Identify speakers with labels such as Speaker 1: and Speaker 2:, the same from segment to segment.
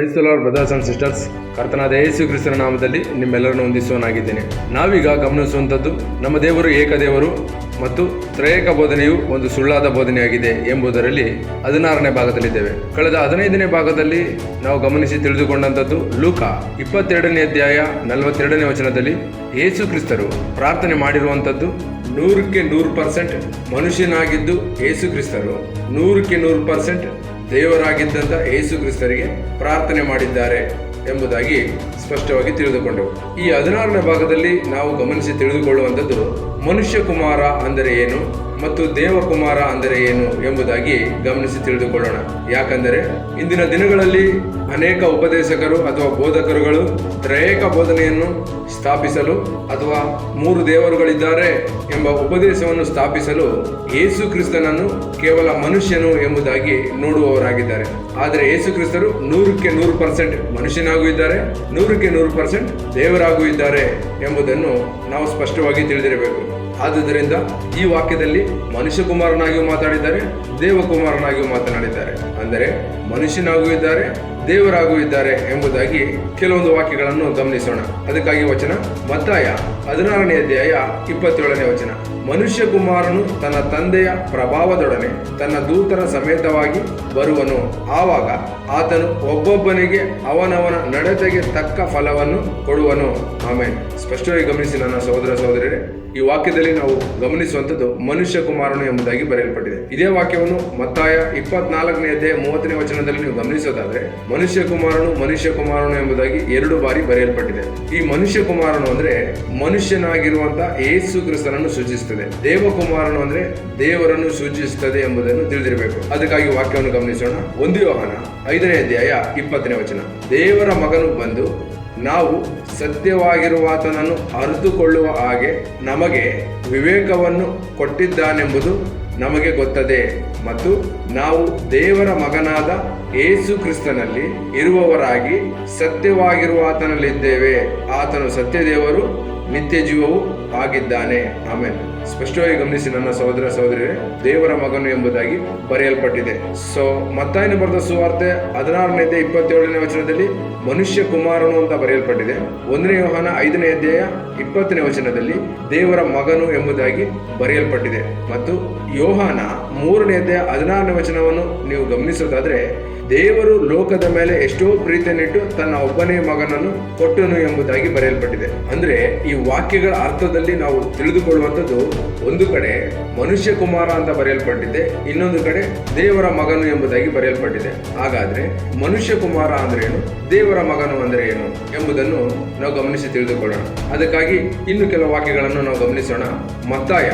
Speaker 1: ಐಸಲಾರ್ brothers and sisters ಕರ್ತನಾದ ಯೇಸು ಕ್ರಿಸ್ತನ ನಾಮದಲ್ಲಿ ನಿಮ್ಮೆಲ್ಲರನ್ನು ಹೊಂದಿಸುವನಾಗಿದ್ದೇನೆ ನಾವೀಗ ಗಮನಿಸುವಂಥದ್ದು ನಮ್ಮ ದೇವರು ಏಕದೇವರು ಮತ್ತು ತ್ರಯೇಕ ಬೋಧನೆಯು ಒಂದು ಸುಳ್ಳಾದ ಬೋಧನೆಯಾಗಿದೆ ಎಂಬುದರಲ್ಲಿ ಹದಿನಾರನೇ ಭಾಗದಲ್ಲಿದ್ದೇವೆ. ಕಳೆದ ಹದಿನೈದನೇ ಭಾಗದಲ್ಲಿ ನಾವು ಗಮನಿಸಿ ತಿಳಿದುಕೊಂಡಂಥದ್ದು ಲೂಕ ಇಪ್ಪತ್ತೆರಡನೇ ಅಧ್ಯಾಯ ನಲವತ್ತೆರಡನೇ ವಚನದಲ್ಲಿ ಯೇಸು ಕ್ರಿಸ್ತರು ಪ್ರಾರ್ಥನೆ ಮಾಡಿರುವಂಥದ್ದು ನೂರಕ್ಕೆ ನೂರು ಪರ್ಸೆಂಟ್ ಮನುಷ್ಯನಾಗಿದ್ದು ಯೇಸು ಕ್ರಿಸ್ತರು. ನೂರಕ್ಕೆ ನೂರು ಪರ್ಸೆಂಟ್ ದೇವರಾಗಿದ್ದಂಥ ಯೇಸು ಕ್ರಿಸ್ತರಿಗೆ ಪ್ರಾರ್ಥನೆ ಮಾಡಿದ್ದಾರೆ ಎಂಬುದಾಗಿ ಸ್ಪಷ್ಟವಾಗಿ ತಿಳಿದುಕೊಂಡವು. ಈ ಹದಿನಾರನೇ ಭಾಗದಲ್ಲಿ ನಾವು ಗಮನಿಸಿ ತಿಳಿದುಕೊಳ್ಳುವಂಥದ್ದು ಮನುಷ್ಯ ಕುಮಾರ ಅಂದರೆ ಏನು? ಮತ್ತು ದೇವಕುಮಾರ ಅಂದರೆ ಏನು ಎಂಬುದಾಗಿ ಗಮನಿಸಿ ತಿಳಿದುಕೊಳ್ಳೋಣ. ಯಾಕಂದರೆ ಇಂದಿನ ದಿನಗಳಲ್ಲಿ ಅನೇಕ ಉಪದೇಶಕರು ಅಥವಾ ಬೋಧಕರುಗಳು ತ್ರಯೇಕ ಬೋಧನೆಯನ್ನು ಸ್ಥಾಪಿಸಲು ಅಥವಾ ಮೂರು ದೇವರುಗಳಿದ್ದಾರೆ ಎಂಬ ಉಪದೇಶವನ್ನು ಸ್ಥಾಪಿಸಲು ಯೇಸು ಕ್ರಿಸ್ತನನ್ನು ಕೇವಲ ಮನುಷ್ಯನು ಎಂಬುದಾಗಿ ನೋಡುವವರಾಗಿದ್ದಾರೆ. ಆದರೆ ಯೇಸು ಕ್ರಿಸ್ತರು ನೂರಕ್ಕೆ ನೂರು ಪರ್ಸೆಂಟ್ ಮನುಷ್ಯನಾಗೂ ಇದ್ದಾರೆ, ನೂರಕ್ಕೆ ನೂರು ಪರ್ಸೆಂಟ್ ದೇವರಾಗೂ ಇದ್ದಾರೆ ಎಂಬುದನ್ನು ನಾವು ಸ್ಪಷ್ಟವಾಗಿ ತಿಳಿದಿರಬೇಕು. ಆದುದರಿಂದ ಈ ವಾಕ್ಯದಲ್ಲಿ ಮನುಷ್ಯ ಕುಮಾರನಾಗಿಯೂ ಮಾತಾಡಿದ್ದಾರೆ ದೇವಕುಮಾರನಾಗಿಯೂ ಮಾತನಾಡಿದ್ದಾರೆ. ಅಂದರೆ ಮನುಷ್ಯನಾಗೂ ಇದ್ದಾರೆ ದೇವರಾಗೂ ಇದ್ದಾರೆ ಎಂಬುದಾಗಿ ಕೆಲವೊಂದು ವಾಕ್ಯಗಳನ್ನು ಗಮನಿಸೋಣ. ಅದಕ್ಕಾಗಿ ವಚನ ಮತ್ತಾಯ ಹದಿನಾರನೇ ಅಧ್ಯಾಯ ಇಪ್ಪತ್ತೇಳನೇ ವಚನ. ಮನುಷ್ಯ ಕುಮಾರನು ತನ್ನ ತಂದೆಯ ಪ್ರಭಾವದೊಡನೆ ತನ್ನ ದೂತರ ಸಮೇತವಾಗಿ ಬರುವನು. ಆವಾಗ ಆತನು ಒಬ್ಬೊಬ್ಬನಿಗೆ ಅವನವನ ನಡತೆಗೆ ತಕ್ಕ ಫಲವನ್ನು ಕೊಡುವನು. ಆಮೇಲೆ ಸ್ಪಷ್ಟವಾಗಿ ಗಮನಿಸಿ ನನ್ನ ಸಹೋದರ ಸಹೋದರರೇ ಈ ವಾಕ್ಯದಲ್ಲಿ ನಾವು ಗಮನಿಸುವಂಥದ್ದು ಮನುಷ್ಯ ಕುಮಾರನು ಎಂಬುದಾಗಿ ಬರೆಯಲ್ಪಟ್ಟಿದೆ. ಇದೇ ವಾಕ್ಯವನ್ನು ಮತ್ತಾಯ ಇಪ್ಪತ್ನಾಲ್ಕನೇ ಅಧ್ಯಾಯ ಮೂವತ್ತನೇ ವಚನದಲ್ಲಿ ನೀವು ಗಮನಿಸೋದಾದ್ರೆ ಮನುಷ್ಯ ಕುಮಾರನು ಮನುಷ್ಯ ಕುಮಾರನು ಎಂಬುದಾಗಿ ಎರಡು ಬಾರಿ ಬರೆಯಲ್ಪಟ್ಟಿದೆ. ಈ ಮನುಷ್ಯ ಕುಮಾರನು ಅಂದ್ರೆ ಮನುಷ್ಯನಾಗಿರುವಂತಹ ಏಸು ಕ್ರಿಸ್ತನನ್ನು ಸೂಚಿಸುತ್ತದೆ. ದೇವಕುಮಾರನು ಅಂದ್ರೆ ದೇವರನ್ನು ಸೂಚಿಸುತ್ತದೆ ಎಂಬುದನ್ನು ತಿಳಿದಿರಬೇಕು. ಅದಕ್ಕಾಗಿ ವಾಕ್ಯವನ್ನು ಗಮನಿಸೋಣ. ಒಂದು ಯೋಹನ ಐದನೇ ಅಧ್ಯಾಯ ಇಪ್ಪತ್ತನೇ ವಚನ. ದೇವರ ಮಗನು ಬಂದು, ನಾವು ಸತ್ಯವಾಗಿರುವಾತನನ್ನು ಅರಿತುಕೊಳ್ಳುವ ಹಾಗೆ ನಮಗೆ ವಿವೇಕವನ್ನು ಕೊಟ್ಟಿದ್ದಾನೆಂಬುದು ನಮಗೆ ಗೊತ್ತದೆ ಮತ್ತು ನಾವು ದೇವರ ಮಗನಾದ ಏಸು ಕ್ರಿಸ್ತನಲ್ಲಿ ಇರುವವರಾಗಿ ಸತ್ಯವಾಗಿರುವ ಆತನಲ್ಲಿದ್ದೇವೆ ಆತನು ಸತ್ಯದೇವರು ನಿತ್ಯ ಜೀವವು ಆಗಿದ್ದಾನೆ. ಆಮೇಲೆ ಸ್ಪಷ್ಟವಾಗಿ ಗಮನಿಸಿ ನನ್ನ ಸಹೋದರ ಸಹೋದರಿಯರೇ, ದೇವರ ಮಗನು ಎಂಬುದಾಗಿ ಬರೆಯಲ್ಪಟ್ಟಿದೆ. ಸೊ ಮತ್ತಾಯನ ಬರೆದ ಸುವಾರ್ತೆ ಹದಿನಾರನೇ ಇಪ್ಪತ್ತೇಳನೇ ವಚನದಲ್ಲಿ ಮನುಷ್ಯ ಕುಮಾರನು ಅಂತ ಬರೆಯಲ್ಪಟ್ಟಿದೆ. ಒಂದನೇ ಯೋಹಾನ ಐದನೇ ಅಧ್ಯಾಯ ಇಪ್ಪತ್ತನೇ ವಚನದಲ್ಲಿ ದೇವರ ಮಗನು ಎಂಬುದಾಗಿ ಬರೆಯಲ್ಪಟ್ಟಿದೆ. ಮತ್ತು ಯೋಹಾನ ಮೂರನೇ ಅಧ್ಯಾಯ ಹದಿನಾರನೇ ವಚನವನ್ನು ನೀವು ಗಮನಿಸೋದಾದ್ರೆ, ದೇವರು ಲೋಕದ ಮೇಲೆ ಎಷ್ಟೋ ಪ್ರೀತಿಯನ್ನಿಟ್ಟು ತನ್ನ ಒಬ್ಬನೇ ಮಗನನ್ನು ಕೊಟ್ಟನು ಎಂಬುದಾಗಿ ಬರೆಯಲ್ಪಟ್ಟಿದೆ. ಅಂದ್ರೆ ಈ ವಾಕ್ಯಗಳ ಅರ್ಥದಲ್ಲಿ ನಾವು ತಿಳಿದುಕೊಳ್ಳುವಂಥದ್ದು, ಒಂದು ಕಡೆ ಮನುಷ್ಯ ಕುಮಾರ ಅಂತ ಬರೆಯಲ್ಪಟ್ಟಿದೆ ಇನ್ನೊಂದು ಕಡೆ ದೇವರ ಮಗನು ಎಂಬುದಾಗಿ ಬರೆಯಲ್ಪಟ್ಟಿದೆ. ಹಾಗಾದ್ರೆ ಮನುಷ್ಯ ಕುಮಾರ ಅಂದ್ರೇನು? ಏನು ದೇವರ ಮಗನು ಅಂದರೆ ಏನು ಎಂಬುದನ್ನು ನಾವು ಗಮನಿಸಿ ತಿಳಿದುಕೊಳ್ಳೋಣ. ಅದಕ್ಕಾಗಿ ಇನ್ನು ಕೆಲವು ವಾಕ್ಯಗಳನ್ನು ನಾವು ಗಮನಿಸೋಣ. ಮತ್ತಾಯ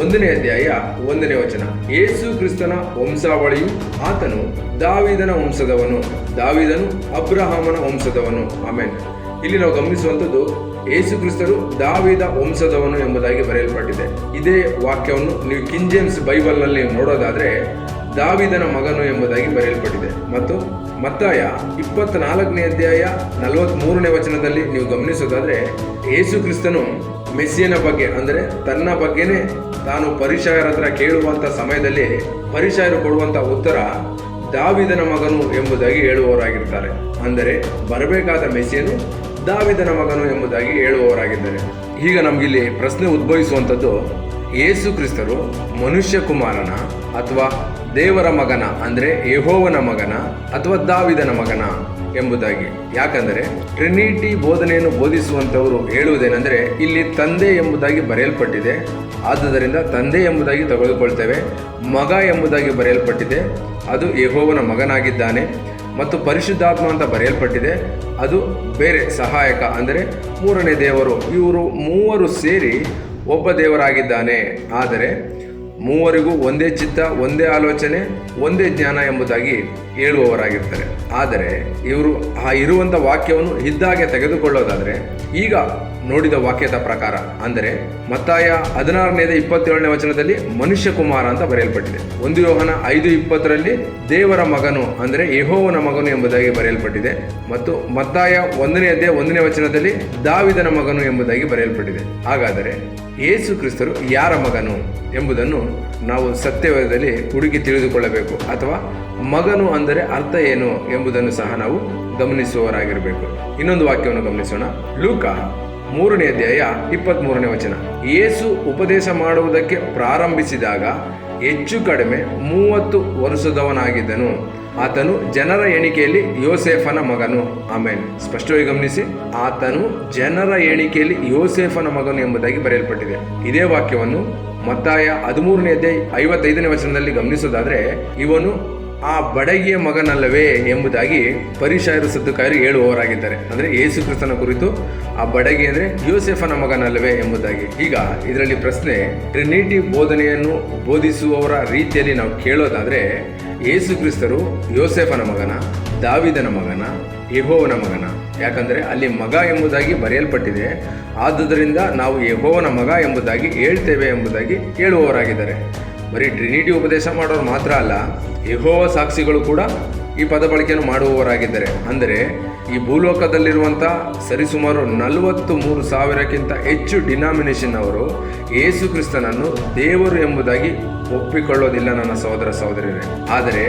Speaker 1: ಒಂದನೇ ಅಧ್ಯಾಯ ಒಂದನೇ ವಚನ. ಯೇಸು ಕ್ರಿಸ್ತನ ವಂಶಾವಳಿಯು ಆತನು ದಾವಿದನ ವಂಶದವನು, ದಾವಿದನು ಅಬ್ರಹಾಮನ ವಂಶದವನು. ಆಮೇಲೆ ಇಲ್ಲಿ ನಾವು ಗಮನಿಸುವಂಥದ್ದು ಯೇಸು ಕ್ರಿಸ್ತರು ದಾವಿದ ವಂಶದವನು ಎಂಬುದಾಗಿ ಬರೆಯಲ್ಪಟ್ಟಿದೆ. ಇದೇ ವಾಕ್ಯವನ್ನು ನೀವು ಕಿಂಗ್ ಜೇಮ್ಸ್ ಬೈಬಲ್ನಲ್ಲಿ ನೋಡೋದಾದ್ರೆ ದಾವಿದನ ಮಗನು ಎಂಬುದಾಗಿ ಬರೆಯಲ್ಪಟ್ಟಿದೆ. ಮತ್ತು ಮತ್ತಾಯ ಇಪ್ಪತ್ನಾಲ್ಕನೇ ಅಧ್ಯಾಯ ನಲವತ್ತ್ ಮೂರನೇ ವಚನದಲ್ಲಿ ನೀವು ಗಮನಿಸೋದಾದರೆ ಯೇಸು ಕ್ರಿಸ್ತನು ಮೆಸ್ಸಿಯನ ಬಗ್ಗೆ, ಅಂದರೆ ತನ್ನ ಬಗ್ಗೆನೇ ತಾನು ಪರಿಷಯರ ಹತ್ರ ಕೇಳುವಂತ ಸಮಯದಲ್ಲಿ ಪರಿಷಯರು ಕೊಡುವಂಥ ಉತ್ತರ ದಾವಿದನ ಮಗನು ಎಂಬುದಾಗಿ ಹೇಳುವವರಾಗಿರ್ತಾರೆ. ಅಂದರೆ ಬರಬೇಕಾದ ಮೆಸ್ಸಿಯನು ದಾವಿದನ ಮಗನು ಎಂಬುದಾಗಿ ಹೇಳುವವರಾಗಿದ್ದಾರೆ. ಈಗ ನಮಗಿಲ್ಲಿ ಪ್ರಶ್ನೆ ಉದ್ಭವಿಸುವಂಥದ್ದು ಯೇಸು ಕ್ರಿಸ್ತರು ಮನುಷ್ಯ ಕುಮಾರನ ಅಥವಾ ದೇವರ ಮಗನ ಅಂದರೆ ಯಹೋವನ ಮಗನ ಅಥವಾ ದಾವಿದನ ಮಗನ ಎಂಬುದಾಗಿ. ಯಾಕಂದರೆ ಟ್ರಿನಿಟಿ ಬೋಧನೆಯನ್ನು ಬೋಧಿಸುವಂಥವರು ಹೇಳುವುದೇನೆಂದರೆ ಇಲ್ಲಿ ತಂದೆ ಎಂಬುದಾಗಿ ಬರೆಯಲ್ಪಟ್ಟಿದೆ. ಆದ್ದರಿಂದ ತಂದೆ ಎಂಬುದಾಗಿ ತೆಗೆದುಕೊಳ್ತೇವೆ ಮಗ ಎಂಬುದಾಗಿ ಬರೆಯಲ್ಪಟ್ಟಿದೆ. ಅದು ಯಹೋವನ ಮಗನಾಗಿದ್ದಾನೆ. ಮತ್ತು ಪರಿಶುದ್ಧಾತ್ಮ ಅಂತ ಬರೆಯಲ್ಪಟ್ಟಿದೆ. ಅದು ಬೇರೆ ಸಹಾಯಕ ಅಂದರೆ ಮೂರನೇ ದೇವರು ಇವರು ಮೂವರು ಸೇರಿ ಒಬ್ಬ ದೇವರಾಗಿದ್ದಾನೆ. ಆದರೆ ಮೂವರಿಗೂ ಒಂದೇ ಚಿತ್ತ, ಒಂದೇ ಆಲೋಚನೆ, ಒಂದೇ ಜ್ಞಾನ ಎಂಬುದಾಗಿ ಹೇಳುವವರಾಗಿರ್ತಾರೆ. ಆದರೆ ಇವರು ಆ ಇರುವಂಥ ವಾಕ್ಯವನ್ನು ಇದ್ದಾಗೆ ತೆಗೆದುಕೊಳ್ಳೋದಾದರೆ ಈಗ ನೋಡಿದ ವಾಕ್ಯದ ಪ್ರಕಾರ, ಅಂದರೆ ಮತ್ತಾಯ ಹದಿನಾರನೇದ ಇಪ್ಪತ್ತೇಳನೇ ವಚನದಲ್ಲಿ ಮನುಷ್ಯ ಕುಮಾರ ಅಂತ ಬರೆಯಲ್ಪಟ್ಟಿದೆ. ಒಂದು ಯೋಹನ ಐದು ಇಪ್ಪತ್ತರಲ್ಲಿ ದೇವರ ಮಗನು, ಅಂದರೆ ಯಹೋವನ ಮಗನು ಎಂಬುದಾಗಿ ಬರೆಯಲ್ಪಟ್ಟಿದೆ. ಮತ್ತು ಮತ್ತಾಯ ಒಂದನೇ ಅಧ್ಯಾಯ ಒಂದನೇ ವಚನದಲ್ಲಿ ದಾವಿದನ ಮಗನು ಎಂಬುದಾಗಿ ಬರೆಯಲ್ಪಟ್ಟಿದೆ. ಹಾಗಾದರೆ ಯೇಸು ಕ್ರಿಸ್ತರು ಯಾರ ಮಗನು ಎಂಬುದನ್ನು ನಾವು ಸತ್ಯವೇದದಲ್ಲಿ ಹುಡುಕಿ ತಿಳಿದುಕೊಳ್ಳಬೇಕು, ಅಥವಾ ಮಗನು ಅಂದರೆ ಅರ್ಥ ಏನು ಎಂಬುದನ್ನು ಸಹ ನಾವು ಗಮನಿಸುವವರಾಗಿರಬೇಕು. ಇನ್ನೊಂದು ವಾಕ್ಯವನ್ನು ಗಮನಿಸೋಣ. ಲೂಕ ಮೂರನೇ ಅಧ್ಯಾಯ ಇಪ್ಪತ್ತ್ ಮೂರನೇ ವಚನ. ಯೇಸು ಉಪದೇಶ ಮಾಡುವುದಕ್ಕೆ ಪ್ರಾರಂಭಿಸಿದಾಗ ಹೆಚ್ಚು ಕಡಿಮೆ ಮೂವತ್ತು ವರ್ಷದವನಾಗಿದ್ದನು. ಆತನು ಜನರ ಎಣಿಕೆಯಲ್ಲಿ ಯೋಸೇಫನ ಮಗನು. ಆಮೇಲೆ ಸ್ಪಷ್ಟವಾಗಿ ಗಮನಿಸಿ. ಆತನು ಜನರ ಎಣಿಕೆಯಲ್ಲಿ ಯೋಸೇಫನ ಮಗನು ಎಂಬುದಾಗಿ ಬರೆಯಲ್ಪಟ್ಟಿದೆ. ಇದೇ ವಾಕ್ಯವನ್ನು ಮತ್ತಾಯ ಹದಿಮೂರನೇ ಅಧ್ಯಾಯ ಐವತ್ತೈದನೇ ವಚನದಲ್ಲಿ ಗಮನಿಸೋದಾದ್ರೆ, ಇವನು ಆ ಬಡಗಿಯ ಮಗನಲ್ಲವೇ ಎಂಬುದಾಗಿ ಪರಿಶಾಯರು ಸದ್ದುಕಾಯರು ಹೇಳುವವರಾಗಿದ್ದಾರೆ. ಅಂದರೆ ಯೇಸು ಕ್ರಿಸ್ತನ ಕುರಿತು ಆ ಬಡಗಿ ಅಂದರೆ ಯೋಸೆಫನ ಮಗನಲ್ಲವೇ ಎಂಬುದಾಗಿ. ಈಗ ಇದರಲ್ಲಿ ಪ್ರಶ್ನೆ, ಟ್ರಿನಿಟಿ ಬೋಧನೆಯನ್ನು ಬೋಧಿಸುವವರ ರೀತಿಯಲ್ಲಿ ನಾವು ಕೇಳೋದಾದರೆ ಯೇಸು ಕ್ರಿಸ್ತರು ಯೋಸೆಫನ ಮಗನ, ದಾವಿದನ ಮಗನ, ಯಹೋವನ ಮಗನ. ಯಾಕಂದರೆ ಅಲ್ಲಿ ಮಗ ಎಂಬುದಾಗಿ ಬರೆಯಲ್ಪಟ್ಟಿದೆ. ಆದುದರಿಂದ ನಾವು ಯಹೋವನ ಮಗ ಎಂಬುದಾಗಿ ಹೇಳ್ತೇವೆ ಎಂಬುದಾಗಿ ಹೇಳುವವರಾಗಿದ್ದಾರೆ. ಬರೀ ಟ್ರಿನಿಟಿ ಉಪದೇಶ ಮಾಡೋರು ಮಾತ್ರ ಅಲ್ಲ, ಯಹೋವ ಸಾಕ್ಷಿಗಳು ಕೂಡ ಈ ಪದ ಬಳಕೆಯನ್ನು ಮಾಡುವವರಾಗಿದ್ದಾರೆ. ಅಂದರೆ ಈ ಭೂಲೋಕದಲ್ಲಿರುವಂಥ ಸರಿಸುಮಾರು ನಲವತ್ತು ಮೂರು ಸಾವಿರಕ್ಕಿಂತ ಹೆಚ್ಚು ಡಿನಾಮಿನೇಷನ್ ಅವರು ಯೇಸು ಕ್ರಿಸ್ತನನ್ನು ದೇವರು ಎಂಬುದಾಗಿ ಒಪ್ಪಿಕೊಳ್ಳೋದಿಲ್ಲ ನನ್ನ ಸಹೋದರ ಸಹೋದರಿಯರೇ. ಆದರೆ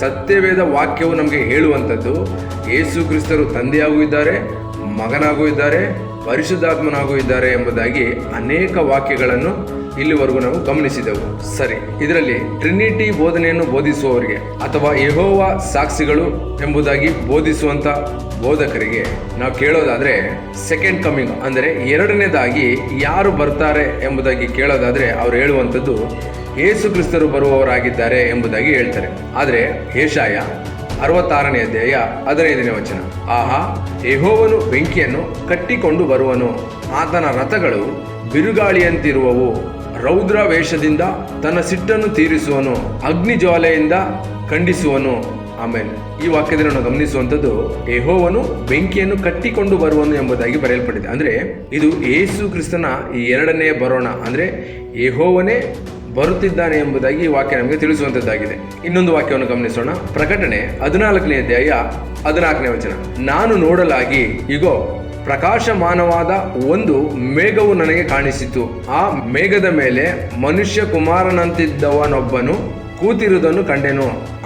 Speaker 1: ಸತ್ಯವೇದ ವಾಕ್ಯವು ನಮಗೆ ಹೇಳುವಂಥದ್ದು, ಯೇಸು ಕ್ರಿಸ್ತರು ತಂದೆಯಾಗೂ ಇದ್ದಾರೆ, ಮಗನಾಗೂ ಇದ್ದಾರೆ, ಪರಿಶುದ್ಧಾತ್ಮನಾಗೂ ಇದ್ದಾರೆ ಎಂಬುದಾಗಿ ಅನೇಕ ವಾಕ್ಯಗಳನ್ನು ಇಲ್ಲಿವರೆಗೂ ನಾವು ಗಮನಿಸಿದೆವು. ಸರಿ, ಇದರಲ್ಲಿ ಟ್ರಿನಿಟಿ ಬೋಧನೆಯನ್ನು ಬೋಧಿಸುವವರಿಗೆ ಅಥವಾ ಯಹೋವ ಸಾಕ್ಷಿಗಳು ಎಂಬುದಾಗಿ ಬೋಧಿಸುವಂತ ಬೋಧಕರಿಗೆ ನಾವು ಕೇಳೋದಾದ್ರೆ ಸೆಕೆಂಡ್ ಕಮಿಂಗ್ ಅಂದರೆ ಎರಡನೇದಾಗಿ ಯಾರು ಬರ್ತಾರೆ ಎಂಬುದಾಗಿ ಕೇಳೋದಾದ್ರೆ ಅವ್ರು ಹೇಳುವಂಥದ್ದು ಯೇಸು ಕ್ರಿಸ್ತರು ಬರುವವರಾಗಿದ್ದಾರೆ ಎಂಬುದಾಗಿ ಹೇಳ್ತಾರೆ. ಆದರೆ ಏಷಾಯ ಅರವತ್ತಾರನೇ ಅಧ್ಯಾಯ ಹದಿನೈದನೇ ವಚನ, ಆಹಾ, ಯಹೋವನು ಬೆಂಕಿಯನ್ನು ಕಟ್ಟಿಕೊಂಡು ಬರುವನು. ಆತನ ರಥಗಳು ಬಿರುಗಾಳಿಯಂತಿರುವವು. ರೌದ್ರ ವೇಷದಿಂದ ತನ್ನ ಸಿಟ್ಟನ್ನು ತೀರಿಸುವನು, ಅಗ್ನಿ ಜ್ವಾಲೆಯಿಂದ ಖಂಡಿಸುವನು. ಆಮೇಲೆ ಈ ವಾಕ್ಯದಲ್ಲಿ ನಾವು ಗಮನಿಸುವಂಥದ್ದು ಯಹೋವನು ಬೆಂಕಿಯನ್ನು ಕಟ್ಟಿಕೊಂಡು ಬರುವನು ಎಂಬುದಾಗಿ ಬರೆಯಲ್ಪಟ್ಟಿದೆ. ಅಂದರೆ ಇದು ಯೇಸು ಕ್ರಿಸ್ತನ ಈ ಎರಡನೇ ಬರೋಣ. ಅಂದರೆ ಯಹೋವನೇ ಬರುತ್ತಿದ್ದಾನೆ ಎಂಬುದಾಗಿ ಈ ವಾಕ್ಯ ನಮಗೆ ತಿಳಿಸುವಂತದ್ದಾಗಿದೆ ಇನ್ನೊಂದು ವಾಕ್ಯವನ್ನು ಗಮನಿಸೋಣ. ಪ್ರಕಟಣೆ ಹದಿನಾಲ್ಕನೇ ಅಧ್ಯಾಯ ಹದಿನಾಲ್ಕನೇ ವಚನ. ನಾನು ನೋಡಲಾಗಿ, ಇಗೋ ಪ್ರಕಾಶಮಾನವಾದ ಒಂದು ಮೇಘವು ನನಗೆ ಕಾಣಿಸಿತು. ಆ ಮೇಘದ ಮೇಲೆ ಮನುಷ್ಯ ಕುಮಾರನಂತಿದ್ದವನೊಬ್ಬನು ಕೂತಿರುವುದನ್ನು ಕಂಡೆನು.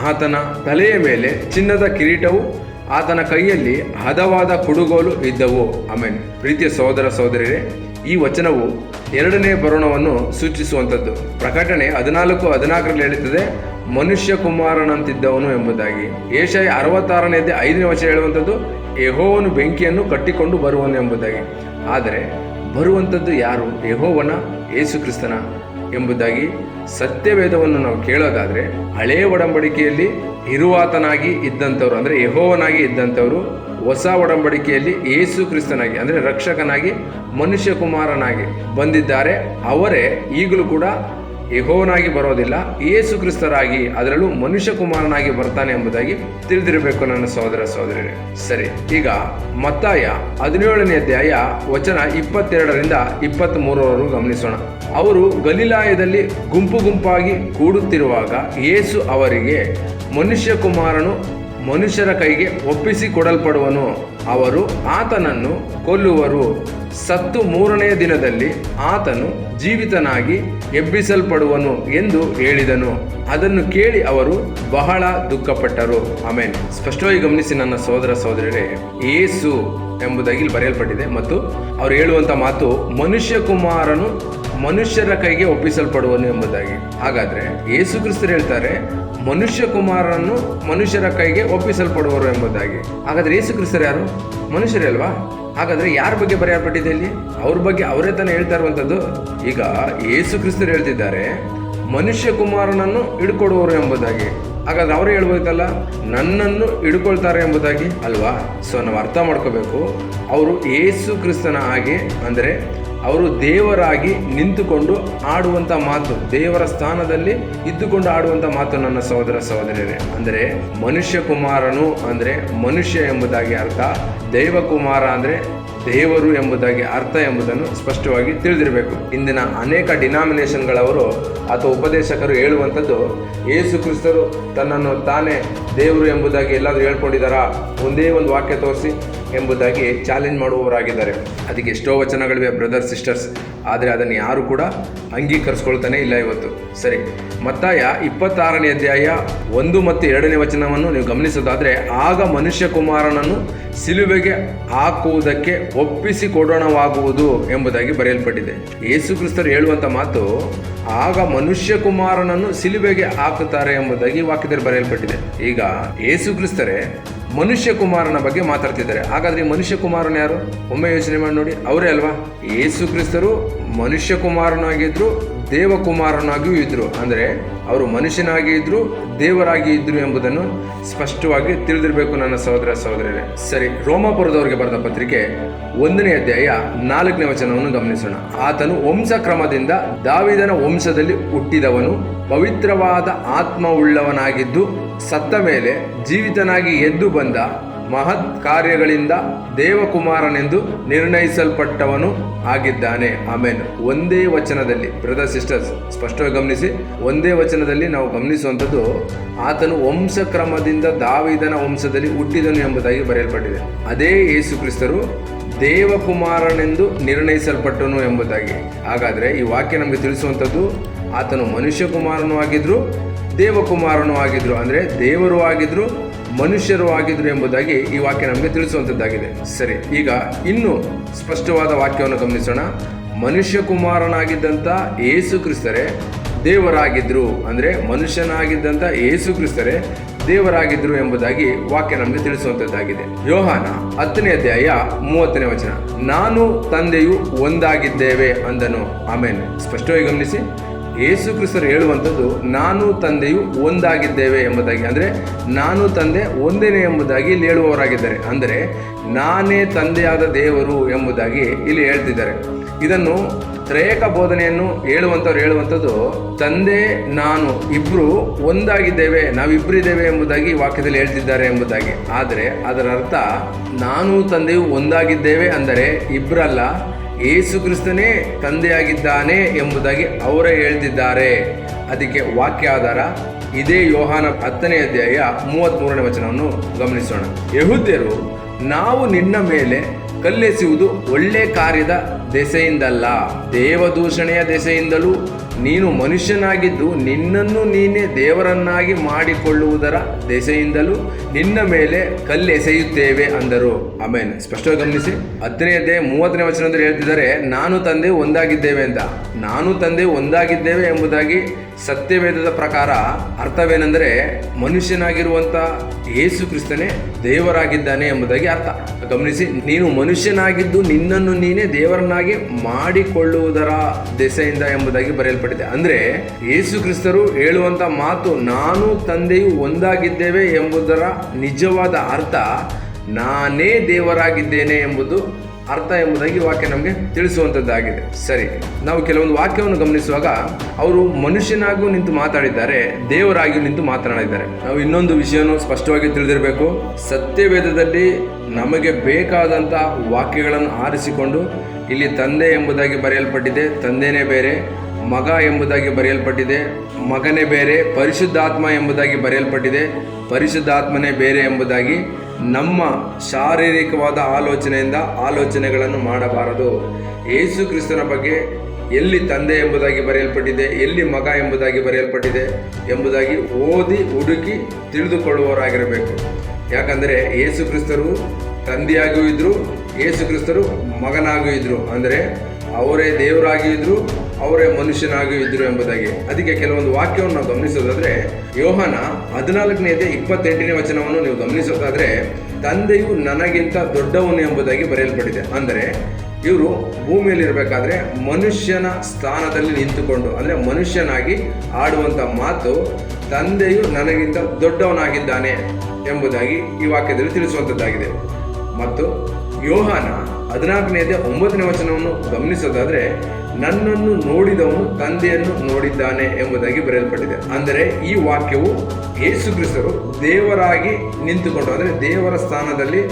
Speaker 1: ಆತನ ತಲೆಯ ಮೇಲೆ ಚಿನ್ನದ ಕಿರೀಟವು, ಆತನ ಕೈಯಲ್ಲಿ ಹದವಾದ ಕುಡುಗೋಲು ಇದ್ದವು. ಆಮೇನ್. ಪ್ರೀತಿಯ ಸಹೋದರ ಸಹೋದರಿಯರೇ, ಈ ವಚನವು ಎರಡನೇ ಬರುಣವನ್ನು ಸೂಚಿಸುವಂಥದ್ದು. ಪ್ರಕಟಣೆ ಹದಿನಾಲ್ಕು, ಹದಿನಾಲ್ಕರಲ್ಲಿ ಹೇಳುತ್ತದೆ ಮನುಷ್ಯ ಕುಮಾರನಂತಿದ್ದವನು ಎಂಬುದಾಗಿ ಏಷಾಯ ಅರವತ್ತಾರನೇದೇ ಐದನೇ ವಚನ ಹೇಳುವಂಥದ್ದು ಯೆಹೋವನು ಬೆಂಕಿಯನ್ನು ಕಟ್ಟಿಕೊಂಡು ಬರುವನು ಎಂಬುದಾಗಿ. ಆದರೆ ಬರುವಂಥದ್ದು ಯಾರು? ಯಹೋವನ, ಯೇಸು ಕ್ರಿಸ್ತನ ಎಂಬುದಾಗಿ ಸತ್ಯವೇದವನ್ನು ನಾವು ಕೇಳೋದಾದರೆ ಹಳೆಯ ಒಡಂಬಡಿಕೆಯಲ್ಲಿ ಇರುವಾತನಾಗಿ ಇದ್ದಂಥವ್ರು, ಅಂದರೆ ಯಹೋವನಾಗಿ ಇದ್ದಂಥವರು, ಹೊಸ ಒಡಂಬಡಿಕೆಯಲ್ಲಿ ಯೇಸು ಕ್ರಿಸ್ತನಾಗಿ, ಅಂದರೆ ರಕ್ಷಕನಾಗಿ ಮನುಷ್ಯ ಕುಮಾರನಾಗಿ ಬಂದಿದ್ದಾರೆ. ಅವರೇ ಈಗಲೂ ಕೂಡ ಯೆಹೋವನಾಗಿ ಬರೋದಿಲ್ಲ, ಯೇಸು ಕ್ರಿಸ್ತರಾಗಿ, ಅದರಲ್ಲೂ ಮನುಷ್ಯ ಕುಮಾರನಾಗಿ ಬರ್ತಾನೆ ಎಂಬುದಾಗಿ ತಿಳಿದಿರಬೇಕು ನನ್ನ ಸಹೋದರ ಸಹೋದರರೇ ಸರಿ, ಈಗ ಮತ್ತಾಯ ಹದಿನೇಳನೇ ಅಧ್ಯಾಯ ವಚನ ಇಪ್ಪತ್ತೆರಡರಿಂದ ಇಪ್ಪತ್ತ್ ಮೂರರವರೆಗೂ ಗಮನಿಸೋಣ. ಅವರು ಗಲಿಲಾಯದಲ್ಲಿ ಗುಂಪು ಗುಂಪಾಗಿ ಕೂಡುತ್ತಿರುವಾಗ ಯೇಸು ಅವರಿಗೆ, ಮನುಷ್ಯ ಕುಮಾರನು ಮನುಷ್ಯರ ಕೈಗೆ ಒಪ್ಪಿಸಿ ಕೊಡಲ್ಪಡುವನು ಅವರು ಆತನನ್ನು ಕೊಲ್ಲುವರು. ಸತ್ತು ಮೂರನೆಯ ದಿನದಲ್ಲಿ ಆತನು ಜೀವಿತನಾಗಿ ಎಬ್ಬಿಸಲ್ಪಡುವನು ಎಂದು ಹೇಳಿದನು. ಅದನ್ನು ಕೇಳಿ ಅವರು ಬಹಳ ದುಃಖಪಟ್ಟರು. ಆಮೇಲೆ ಸ್ಪಷ್ಟವಾಗಿ ಗಮನಿಸಿ ನನ್ನ ಸಹೋದರ ಸಹೋದರರೇ ಏಸು ಎಂಬುದಾಗಿ ಬರೆಯಲ್ಪಟ್ಟಿದೆ. ಮತ್ತು ಅವರು ಹೇಳುವಂತ ಮಾತು ಮನುಷ್ಯ ಕುಮಾರನು ಮನುಷ್ಯರ ಕೈಗೆ ಒಪ್ಪಿಸಲ್ಪಡುವನು ಎಂಬುದಾಗಿ. ಹಾಗಾದ್ರೆ ಯೇಸು ಕ್ರಿಸ್ತರು ಹೇಳ್ತಾರೆ, ಮನುಷ್ಯ ಕುಮಾರನ್ನು ಮನುಷ್ಯರ ಕೈಗೆ ಒಪ್ಪಿಸಲ್ಪಡುವರು ಎಂಬುದಾಗಿ. ಹಾಗಾದ್ರೆ ಯೇಸು ಕ್ರಿಸ್ತರು ಯಾರು? ಮನುಷ್ಯರೇ ಅಲ್ವಾ? ಹಾಗಾದ್ರೆ ಯಾರ ಬಗ್ಗೆ ಬರೆಯಲ್ಪಟ್ಟಿದೆ ಇಲ್ಲಿ? ಅವ್ರ ಬಗ್ಗೆ ಅವರೇ ತಾನೇ ಹೇಳ್ತಾ ಇರುವಂಥದ್ದು ಈಗ ಯೇಸು ಕ್ರಿಸ್ತರು ಹೇಳ್ತಿದ್ದಾರೆ, ಮನುಷ್ಯ ಕುಮಾರನನ್ನು ಹಿಡ್ಕೊಡುವರು ಎಂಬುದಾಗಿ. ಹಾಗಾದ್ರೆ ಅವರೇ ಹೇಳ್ಬೋದಲ್ಲ ನನ್ನನ್ನು ಹಿಡ್ಕೊಳ್ತಾರೆ ಎಂಬುದಾಗಿ ಅಲ್ವಾ? ಸೊ ನಾವು ಅರ್ಥ ಮಾಡ್ಕೋಬೇಕು. ಅವರು ಏಸು ಕ್ರಿಸ್ತನ ಹಾಗೆ, ಅಂದರೆ ಅವರು ದೇವರಾಗಿ ನಿಂತುಕೊಂಡು ಆಡುವಂತ ಮಾತು, ದೇವರ ಸ್ಥಾನದಲ್ಲಿ ಇದ್ದುಕೊಂಡು ಆಡುವಂತ ಮಾತು ನನ್ನ ಸಹೋದರ ಸಹೋದರಿಯರೇ. ಅಂದರೆ ಮನುಷ್ಯ ಕುಮಾರನು ಅಂದರೆ ಮನುಷ್ಯ ಎಂಬುದಾಗಿ ಅರ್ಥ ದೈವ ಕುಮಾರ ಅಂದರೆ ದೇವರು ಎಂಬುದಾಗಿ ಅರ್ಥ ಎಂಬುದನ್ನು ಸ್ಪಷ್ಟವಾಗಿ ತಿಳಿದಿರಬೇಕು. ಇಂದಿನ ಅನೇಕ ಡಿನಾಮಿನೇಷನ್ಗಳವರು ಅಥವಾ ಉಪದೇಶಕರು ಹೇಳುವಂಥದ್ದು ಯೇಸು ಕ್ರಿಸ್ತರು ತನ್ನನ್ನು ತಾನೇ ದೇವರು ಎಂಬುದಾಗಿ ಎಲ್ಲಾದರೂ ಹೇಳ್ಕೊಂಡಿದ್ದಾರಾ? ಒಂದೇ ಒಂದು ವಾಕ್ಯ ತೋರಿಸಿ ಎಂಬುದಾಗಿ ಚಾಲೆಂಜ್ ಮಾಡುವವರಾಗಿದ್ದಾರೆ. ಅದಕ್ಕೆ ಎಷ್ಟೋ ವಚನಗಳಿವೆ ಬ್ರದರ್ ಸಿಸ್ಟರ್ಸ್ ಆದರೆ ಅದನ್ನು ಯಾರು ಕೂಡ ಅಂಗೀಕರಿಸ್ಕೊಳ್ತಾನೆ ಇಲ್ಲ ಇವತ್ತು. ಸರಿ. ಮತ್ತಾಯ ಇಪ್ಪತ್ತಾರನೇ ಅಧ್ಯಾಯ ಒಂದು ಮತ್ತು ಎರಡನೇ ವಚನವನ್ನು ನೀವು ಗಮನಿಸೋದಾದರೆ, ಆಗ ಮನುಷ್ಯ ಕುಮಾರನನ್ನು ಸಿಲುಬೆಗೆ ಹಾಕುವುದಕ್ಕೆ ಒಪ್ಪಿಸಿ ಕೊಡೋಣವಾಗುವುದು ಎಂಬುದಾಗಿ ಬರೆಯಲ್ಪಟ್ಟಿದೆ. ಯೇಸು ಕ್ರಿಸ್ತರು ಹೇಳುವಂಥ ಮಾತು ಆಗ ಮನುಷ್ಯ ಕುಮಾರನನ್ನು ಸಿಲುಬೆಗೆ ಹಾಕುತ್ತಾರೆ ಎಂಬುದಾಗಿ ವಾಕ್ಯದಲ್ಲಿ ಬರೆಯಲ್ಪಟ್ಟಿದೆ. ಈಗ ಯೇಸು ಕ್ರಿಸ್ತರೇ ಮನುಷ್ಯ ಕುಮಾರನ ಬಗ್ಗೆ ಮಾತಾಡ್ತಿದ್ದಾರೆ. ಹಾಗಾದ್ರೆ ಮನುಷ್ಯ ಕುಮಾರನ ಯಾರು? ಒಮ್ಮೆ ಯೋಚನೆ ಮಾಡಿ ನೋಡಿ. ಅವರೇ ಅಲ್ವಾ? ಯೇಸು ಕ್ರಿಸ್ತರು ಮನುಷ್ಯ ಕುಮಾರನಾಗಿದ್ರು ದೇವಕುಮಾರನಾಗಿಯೂ ಇದ್ದರು ಅಂದರೆ ಅವರು ಮನುಷ್ಯನಾಗಿ ಇದ್ದರು ದೇವರಾಗಿ ಇದ್ದರು ಎಂಬುದನ್ನು ಸ್ಪಷ್ಟವಾಗಿ ತಿಳಿದಿರಬೇಕು ನನ್ನ ಸಹೋದರ ಸಹೋದರರೇ. ಸರಿ, ರೋಮಾಪುರದವರಿಗೆ ಬರೆದ ಪತ್ರಿಕೆ ಒಂದನೇ ಅಧ್ಯಾಯ ನಾಲ್ಕನೇ ವಚನವನ್ನು ಗಮನಿಸೋಣ. ಆತನು ವಂಶಕ್ರಮದಿಂದ ದಾವಿದನ ವಂಶದಲ್ಲಿ ಹುಟ್ಟಿದವನು, ಪವಿತ್ರವಾದ ಆತ್ಮವುಳ್ಳವನಾಗಿದ್ದು ಸತ್ತ ಮೇಲೆ ಜೀವಿತನಾಗಿ ಎದ್ದು ಬಂದ ಮಹತ್ ಕಾರ್ಯಗಳಿಂದ ದೇವಕುಮಾರನೆಂದು ನಿರ್ಣಯಿಸಲ್ಪಟ್ಟವನು ಆಗಿದ್ದಾನೆ. ಆಮೇನ್. ಒಂದೇ ವಚನದಲ್ಲಿ. ಬ್ರದರ್ ಸಿಸ್ಟರ್ಸ್ ಸ್ಪಷ್ಟವಾಗಿ ಗಮನಿಸಿ. ಒಂದೇ ವಚನದಲ್ಲಿ ನಾವು ಗಮನಿಸುವಂಥದ್ದು, ಆತನು ವಂಶಕ್ರಮದಿಂದ ದಾವಿದನ ವಂಶದಲ್ಲಿ ಹುಟ್ಟಿದನು ಎಂಬುದಾಗಿ ಬರೆಯಲ್ಪಟ್ಟಿದೆ. ಅದೇ ಯೇಸು ಕ್ರಿಸ್ತರು ದೇವಕುಮಾರನೆಂದು ನಿರ್ಣಯಿಸಲ್ಪಟ್ಟನು ಎಂಬುದಾಗಿ. ಹಾಗಾದರೆ ಈ ವಾಕ್ಯ ನಮಗೆ ತಿಳಿಸುವಂಥದ್ದು, ಆತನು ಮನುಷ್ಯ ಕುಮಾರನೂ ಆಗಿದ್ರು, ದೇವಕುಮಾರನೂ ಆಗಿದ್ರು. ಅಂದ್ರೆ ದೇವರು ಆಗಿದ್ರು ಮನುಷ್ಯರು ಆಗಿದ್ರು ಎಂಬುದಾಗಿ ಈ ವಾಕ್ಯ ನಮಗೆ ತಿಳಿಸುವಂಥದ್ದಾಗಿದೆ ಸರಿ, ಈಗ ಇನ್ನು ಸ್ಪಷ್ಟವಾದ ವಾಕ್ಯವನ್ನು ಗಮನಿಸೋಣ. ಮನುಷ್ಯ ಕುಮಾರನಾಗಿದ್ದಂಥ ಯೇಸು ಕ್ರಿಸ್ತರೇ, ದೇವರಾಗಿದ್ರು, ಅಂದ್ರೆ ಮನುಷ್ಯನಾಗಿದ್ದಂಥ ಏಸು ಕ್ರಿಸ್ತರೇ, ದೇವರಾಗಿದ್ರು ಎಂಬುದಾಗಿ ವಾಕ್ಯ ನಮಗೆ ತಿಳಿಸುವಂಥದ್ದಾಗಿದೆ ಯೋಹಾನ ಹತ್ತನೇ ಅಧ್ಯಾಯ ಮೂವತ್ತನೇ ವಚನ, ನಾನು ತಂದೆಯು ಒಂದಾಗಿದ್ದೇವೆ ಅಂದನು. ಆಮೇಲೆ ಸ್ಪಷ್ಟವಾಗಿ ಗಮನಿಸಿ. ಯೇಸು ಕ್ರಿಸ್ತರು ಹೇಳುವಂಥದ್ದು, ನಾನು ತಂದೆಯು ಒಂದಾಗಿದ್ದೇವೆ ಎಂಬುದಾಗಿ. ಅಂದರೆ, ನಾನು ತಂದೆ ಒಂದೇನೆ ಎಂಬುದಾಗಿ ಇಲ್ಲಿ ಹೇಳುವವರಾಗಿದ್ದಾರೆ. ಅಂದರೆ, ನಾನೇ ತಂದೆಯಾದ ದೇವರು ಎಂಬುದಾಗಿ ಇಲ್ಲಿ ಹೇಳ್ತಿದ್ದಾರೆ. ಇದನ್ನು ತ್ರಯಕ ಬೋಧನೆಯನ್ನು ಹೇಳುವಂಥವ್ರು ಹೇಳುವಂಥದ್ದು, ತಂದೆ, ನಾನು ಇಬ್ಬರು ಒಂದಾಗಿದ್ದೇವೆ ನಾವಿಬ್ಬರಿದ್ದೇವೆ ಎಂಬುದಾಗಿ ವಾಕ್ಯದಲ್ಲಿ ಹೇಳ್ತಿದ್ದಾರೆ ಎಂಬುದಾಗಿ. ಆದರೆ, ಅದರ ಅರ್ಥ, ನಾನು ತಂದೆಯು ಒಂದಾಗಿದ್ದೇವೆ ಅಂದರೆ ಇಬ್ಬರಲ್ಲ ಯೇಸು ಕ್ರಿಸ್ತನೇ ತಂದೆಯಾಗಿದ್ದಾನೆ ಎಂಬುದಾಗಿ ಅವರೇ ಹೇಳ್ತಿದ್ದಾರೆ. ಅದಕ್ಕೆ ವಾಕ್ಯ ಆಧಾರ ಇದೇ ಯೋಹಾನ ಹತ್ತನೇ ಅಧ್ಯಾಯ ಮೂವತ್ತ್ ಮೂರನೇ ವಚನವನ್ನು ಗಮನಿಸೋಣ. ಯಹುದ್ಯರು, ನಾವು ನಿನ್ನ ಮೇಲೆ ಕಲ್ಲೆಸುವುದು ಒಳ್ಳೆ ಕಾರ್ಯದ ದೆಸೆಯಿಂದಲ್ಲ, ದೇವದೂಷಣೆಯ ದೆಸೆಯಿಂದಲೂ ನೀನು ಮನುಷ್ಯನಾಗಿದ್ದು ನಿನ್ನನ್ನು ನೀನೇ ದೇವರನ್ನಾಗಿ ಮಾಡಿಕೊಳ್ಳುವುದರ ದೆಸೆಯಿಂದಲೂ ನಿನ್ನ ಮೇಲೆ ಕಲ್ಲೆಸೆಯುತ್ತೇವೆ ಅಂದರು. ಆಮೇಲೆ ಸ್ಪಷ್ಟವಾಗಿ ಗಮನಿಸಿ. ಹತ್ತನೇ ಅದೇ ಮೂವತ್ತನೇ ವಚನದಲ್ಲಿ ಹೇಳ್ತಿದ್ದಾರೆ, ನಾನು ತಂದೆ ಒಂದಾಗಿದ್ದೇವೆ ಅಂತ. ನಾನು ತಂದೆ ಒಂದಾಗಿದ್ದೇವೆ ಎಂಬುದಾಗಿ ಸತ್ಯವೇದದ ಪ್ರಕಾರ ಅರ್ಥವೇನೆಂದರೆ ಮನುಷ್ಯನಾಗಿರುವಂತ ಯೇಸು ಕ್ರಿಸ್ತನೇ ದೇವರಾಗಿದ್ದಾನೆ ಎಂಬುದಾಗಿ ಅರ್ಥ. ಗಮನಿಸಿ, ನೀನು ಮನುಷ್ಯನಾಗಿದ್ದು ನಿನ್ನನ್ನು ನೀನೇ ದೇವರನ್ನಾಗಿ ಮಾಡಿಕೊಳ್ಳುವುದರ ದೆಸೆಯಿಂದ ಎಂಬುದಾಗಿ ಬರೆಯಲ್ಪಟ್ಟಿದೆ. ಅಂದ್ರೆ ಯೇಸು ಕ್ರಿಸ್ತರು ಹೇಳುವಂತ ಮಾತು, ನಾನು ತಂದೆಯು ಒಂದಾಗಿದ್ದೇವೆ ಎಂಬುದರ ನಿಜವಾದ ಅರ್ಥ, ನಾನೇ ದೇವರಾಗಿದ್ದೇನೆ ಎಂಬುದು ಅರ್ಥ ಎಂಬುದಾಗಿ ವಾಕ್ಯ ನಮಗೆ ತಿಳಿಸುವಂಥದ್ದಾಗಿದೆ ಸರಿ, ನಾವು ಕೆಲವೊಂದು ವಾಕ್ಯವನ್ನು ಗಮನಿಸುವಾಗ ಅವರು ಮನುಷ್ಯನಾಗೂ ನಿಂತು ಮಾತಾಡಿದ್ದಾರೆ, ದೇವರಾಗಿಯೂ ನಿಂತು ಮಾತನಾಡಿದ್ದಾರೆ. ನಾವು ಇನ್ನೊಂದು ವಿಷಯವನ್ನು ಸ್ಪಷ್ಟವಾಗಿ ತಿಳಿದಿರಬೇಕು. ಸತ್ಯವೇದದಲ್ಲಿ ನಮಗೆ ಬೇಕಾದಂಥ ವಾಕ್ಯಗಳನ್ನು ಆರಿಸಿಕೊಂಡು ಇಲ್ಲಿ ತಂದೆ ಎಂಬುದಾಗಿ ಬರೆಯಲ್ಪಟ್ಟಿದೆ, ತಂದೆನೇ ಬೇರೆ, ಮಗ ಎಂಬುದಾಗಿ ಬರೆಯಲ್ಪಟ್ಟಿದೆ, ಮಗನೇ ಬೇರೆ, ಪರಿಶುದ್ಧಾತ್ಮ ಎಂಬುದಾಗಿ ಬರೆಯಲ್ಪಟ್ಟಿದೆ, ಪರಿಶುದ್ಧಾತ್ಮನೇ ಬೇರೆ ಎಂಬುದಾಗಿ ನಮ್ಮ ಶಾರೀರಿಕವಾದ ಆಲೋಚನೆಯಿಂದ ಆಲೋಚನೆಗಳನ್ನು ಮಾಡಬಾರದು. ಯೇಸು ಕ್ರಿಸ್ತನ ಬಗ್ಗೆ ಎಲ್ಲಿ ತಂದೆ ಎಂಬುದಾಗಿ ಬರೆಯಲ್ಪಟ್ಟಿದೆ, ಎಲ್ಲಿ ಮಗ ಎಂಬುದಾಗಿ ಬರೆಯಲ್ಪಟ್ಟಿದೆ ಎಂಬುದಾಗಿ ಓದಿ ಹುಡುಕಿ ತಿಳಿದುಕೊಳ್ಳುವವರಾಗಿರಬೇಕು. ಯಾಕಂದರೆ ಯೇಸು ಕ್ರಿಸ್ತರು ತಂದೆಯಾಗಿಯೂ ಇದ್ದರು ಯೇಸು ಕ್ರಿಸ್ತರು ಮಗನಾಗಿಯೂ ಇದ್ದರು ಅಂದರೆ ಅವರೇ ದೇವರಾಗಿಯೂ ಇದ್ರು ಅವರೇ ಮನುಷ್ಯನಾಗಿಯೂ ಇದ್ರು ಎಂಬುದಾಗಿ. ಅದಕ್ಕೆ ಕೆಲವೊಂದು ವಾಕ್ಯವನ್ನು ನಾವು ಗಮನಿಸೋದಾದ್ರೆ, ಯೋಹನ ಹದಿನಾಲ್ಕನೇದೇ ಇಪ್ಪತ್ತೆಂಟನೇ ವಚನವನ್ನು ನೀವು ಗಮನಿಸೋದಾದ್ರೆ, ತಂದೆಯು ನನಗಿಂತ ದೊಡ್ಡವನು ಎಂಬುದಾಗಿ ಬರೆಯಲ್ಪಟ್ಟಿದೆ. ಅಂದರೆ, ಇವರು ಭೂಮಿಯಲ್ಲಿ ಇರಬೇಕಾದ್ರೆ ಮನುಷ್ಯನ ಸ್ಥಾನದಲ್ಲಿ ನಿಂತುಕೊಂಡು, ಅಂದರೆ ಮನುಷ್ಯನಾಗಿ ಆಡುವಂಥ ಮಾತು ತಂದೆಯು ನನಗಿಂತ ದೊಡ್ಡವನಾಗಿದ್ದಾನೆ ಎಂಬುದಾಗಿ ಈ ವಾಕ್ಯದಲ್ಲಿ ತಿಳಿಸುವಂಥದ್ದಾಗಿದೆ. ಮತ್ತು ಯೋಹಾನ ಹದಿನಾಲ್ಕನೇದೇ ಒಂಬತ್ತನೇ ವಚನವನ್ನು ಗಮನಿಸೋದಾದ್ರೆ ನನ್ನನ್ನು ನೋಡಿದವನು ತಂದೆಯನ್ನು ನೋಡಿದ್ದಾನೆ ಎಂಬುದಾಗಿ ಬರೆಯಲ್ಪಟ್ಟಿದೆ. ಅಂದರೆ ಈ ವಾಕ್ಯವು ಯೇಸು ಕ್ರಿಸ್ತರು ದೇವರಾಗಿ ನಿಂತುಕೊಂಡು ಅಂದರೆ ದೇವರ ಸ್ಥಾನದಲ್ಲಿ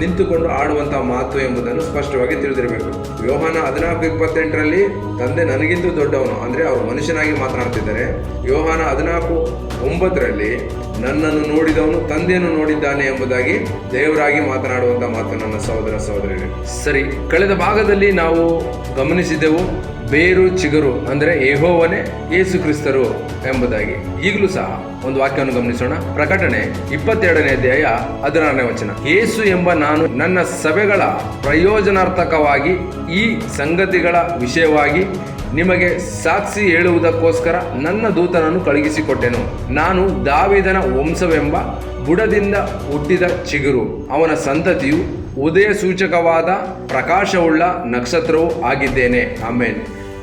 Speaker 1: ನಿಂತುಕೊಂಡು ಆಡುವಂತಹ ಮಾತು ಎಂಬುದನ್ನು ಸ್ಪಷ್ಟವಾಗಿ ತಿಳಿದಿರಬೇಕು. ಯೋಹಾನ ಹದಿನಾಲ್ಕು ಇಪ್ಪತ್ತೆಂಟರಲ್ಲಿ, ತಂದೆ ನನಗಿಂತ ದೊಡ್ಡವನು, ಅಂದ್ರೆ ಅವರು ಮನುಷ್ಯನಾಗಿ ಮಾತನಾಡ್ತಿದ್ದಾರೆ ಯೋಹಾನ ಹದಿನಾಲ್ಕು ಒಂಬತ್ತರಲ್ಲಿ, ನನ್ನನ್ನು ನೋಡಿದವನು ತಂದೆಯನ್ನು ನೋಡಿದ್ದಾನೆ ಎಂಬುದಾಗಿ ದೇವರಾಗಿ ಮಾತನಾಡುವಂತ ಮಾತು ನನ್ನ ಸಹೋದರ ಸಹೋದರಿ ಸರಿ, ಕಳೆದ ಭಾಗದಲ್ಲಿ ನಾವು ಗಮನಿಸಿದೆವು ಬೇರು ಚಿಗುರು ಅಂದರೆ ಏಹೋವನೆ ಯೇಸು ಕ್ರಿಸ್ತರು ಎಂಬುದಾಗಿ. ಈಗಲೂ ಸಹ ಒಂದು ವಾಕ್ಯವನ್ನು ಗಮನಿಸೋಣ. ಪ್ರಕಟಣೆ ಇಪ್ಪತ್ತೆರಡನೇ ಅಧ್ಯಾಯ ಹದಿನಾರನೇ ವಚನ. ಯೇಸು ಎಂಬ ನಾನು ನನ್ನ ಸಭೆಗಳ ಪ್ರಯೋಜನಾರ್ಥಕವಾಗಿ ಈ ಸಂಗತಿಗಳ ವಿಷಯವಾಗಿ ನಿಮಗೆ ಸಾಕ್ಷಿ ಹೇಳುವುದಕ್ಕೋಸ್ಕರ ನನ್ನ ದೂತನನ್ನು ಕಳುಹಿಸಿಕೊಟ್ಟೆನು. ನಾನು ದಾವಿದನ ವಂಶವೆಂಬ ಬುಡದಿಂದ ಹುಟ್ಟಿದ ಚಿಗುರು. ಅವನ ಸಂತತಿಯು ಉದಯ ಸೂಚಕವಾದ ಪ್ರಕಾಶವುಳ್ಳ ನಕ್ಷತ್ರವೂ ಆಗಿದ್ದೇನೆ. ಆಮೇನ್.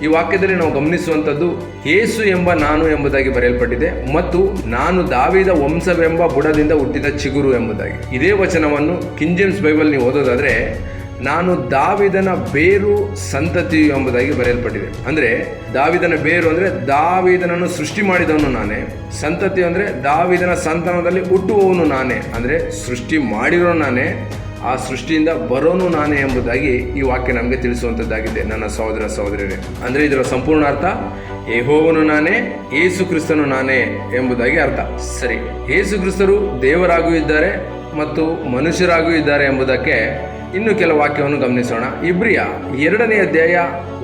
Speaker 1: ಈ ವಾಕ್ಯದಲ್ಲಿ ನಾವು ಗಮನಿಸುವಂಥದ್ದು ಏಸು ಎಂಬ ನಾನು ಎಂಬುದಾಗಿ ಬರೆಯಲ್ಪಟ್ಟಿದೆ ಮತ್ತು ನಾನು ದಾವಿದ ವಂಶವೆಂಬ ಬುಡದಿಂದ ಹುಟ್ಟಿದ ಚಿಗುರು ಎಂಬುದಾಗಿ. ಇದೇ ವಚನವನ್ನು ಕಿಂಜೆಮ್ಸ್ ಬೈಬಲ್ ನೀವು ಓದೋದಾದರೆ ನಾನು ದಾವಿದನ ಬೇರು ಸಂತತಿಯು ಎಂಬುದಾಗಿ ಬರೆಯಲ್ಪಟ್ಟಿದೆ. ಅಂದರೆ ದಾವಿದನ ಬೇರು ಅಂದರೆ ದಾವಿದನನ್ನು ಸೃಷ್ಟಿ ಮಾಡಿದವನು ನಾನೇ. ಸಂತತಿ ಅಂದರೆ ದಾವಿದನ ಸಂತಾನದಲ್ಲಿ ಹುಟ್ಟುವವನು ನಾನೇ. ಅಂದರೆ ಸೃಷ್ಟಿ ಮಾಡಿರೋ ನಾನೇ. ಆ ಸೃಷ್ಟಿಯಿಂದ ಬರೋನು ನಾನೇ ಎಂಬುದಾಗಿ ಈ ವಾಕ್ಯ ನಮಗೆ ತಿಳಿಸುವಂಥದ್ದಾಗಿದೆ ನನ್ನ ಸಹೋದರ ಸಹೋದರರೇ ಅಂದರೆ ಇದರ ಸಂಪೂರ್ಣ ಅರ್ಥ, ಯೆಹೋವನು ನಾನೇ ಏಸು ಕ್ರಿಸ್ತನು ನಾನೇ ಎಂಬುದಾಗಿ ಅರ್ಥ. ಸರಿ ಏಸು ಕ್ರಿಸ್ತರು ದೇವರಾಗೂ ಇದ್ದಾರೆ ಮತ್ತು ಮನುಷ್ಯರಾಗೂ ಇದ್ದಾರೆ ಎಂಬುದಕ್ಕೆ ಇನ್ನು ಕೆಲವು ವಾಕ್ಯವನ್ನು ಗಮನಿಸೋಣ. ಇಬ್ರಿಯ ಎರಡನೇ ಅಧ್ಯಾಯ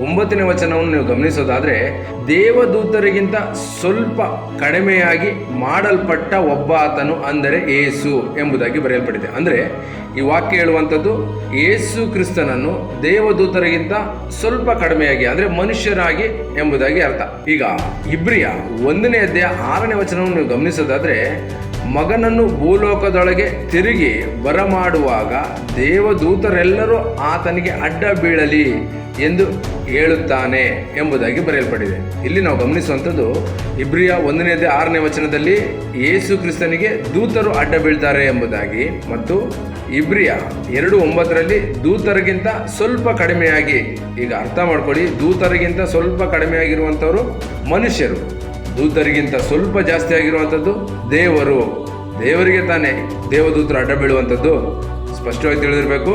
Speaker 1: ಒಂಬತ್ತನೇ ವಚನವನ್ನು ನೀವು ಗಮನಿಸೋದಾದರೆ, ದೇವದೂತರಿಗಿಂತ ಸ್ವಲ್ಪ ಕಡಿಮೆಯಾಗಿ ಮಾಡಲ್ಪಟ್ಟ ಒಬ್ಬ ಆತನು ಅಂದರೆ ಏಸು ಎಂಬುದಾಗಿ ಬರೆಯಲ್ಪಟ್ಟಿದೆ. ಅಂದರೆ ಈ ವಾಕ್ಯ ಹೇಳುವಂಥದ್ದು, ಏಸು ಕ್ರಿಸ್ತನನ್ನು ದೇವದೂತರಿಗಿಂತ ಸ್ವಲ್ಪ ಕಡಿಮೆಯಾಗಿ, ಅಂದರೆ ಮನುಷ್ಯರಾಗಿ ಎಂಬುದಾಗಿ ಅರ್ಥ. ಈಗ ಇಬ್ರಿಯ ಒಂದನೇ ಅಧ್ಯಾಯ ಆರನೇ ವಚನವನ್ನು ನೀವು ಗಮನಿಸೋದಾದ್ರೆ ಮಗನನ್ನು ಭೂಲೋಕದೊಳಗೆ ತಿರುಗಿ ಬರಮಾಡುವಾಗ ದೇವದೂತರೆಲ್ಲರೂ ಆತನಿಗೆ ಅಡ್ಡ ಬೀಳಲಿ ಎಂದು ಹೇಳುತ್ತಾನೆ ಎಂಬುದಾಗಿ ಬರೆಯಲ್ಪಟ್ಟಿದೆ ಇಲ್ಲಿ ನಾವು ಗಮನಿಸುವಂಥದ್ದು ಇಬ್ರಿಯ ಒಂದನೇದೇ ಆರನೇ ವಚನದಲ್ಲಿ ಯೇಸು ಕ್ರಿಸ್ತನಿಗೆ ದೂತರು ಅಡ್ಡ ಬೀಳ್ತಾರೆ ಎಂಬುದಾಗಿ ಮತ್ತು ಇಬ್ರಿಯ ಎರಡು ಒಂಬತ್ತರಲ್ಲಿ ದೂತರಿಗಿಂತ ಸ್ವಲ್ಪ ಕಡಿಮೆಯಾಗಿ, ಈಗ ಅರ್ಥ ಮಾಡ್ಕೊಳ್ಳಿ, ದೂತರಿಗಿಂತ ಸ್ವಲ್ಪ ಕಡಿಮೆಯಾಗಿರುವಂಥವರು ಮನುಷ್ಯರು. ದೂತರಿಗಿಂತ ಸ್ವಲ್ಪ ಜಾಸ್ತಿ ಆಗಿರುವಂಥದ್ದು ದೇವರು. ದೇವರಿಗೆ ತಾನೇ ದೇವದೂತರು ಅಡ್ಡ ಬೀಳುವಂಥದ್ದು. ಸ್ಪಷ್ಟವಾಗಿ ತಿಳಿದಿರಬೇಕು,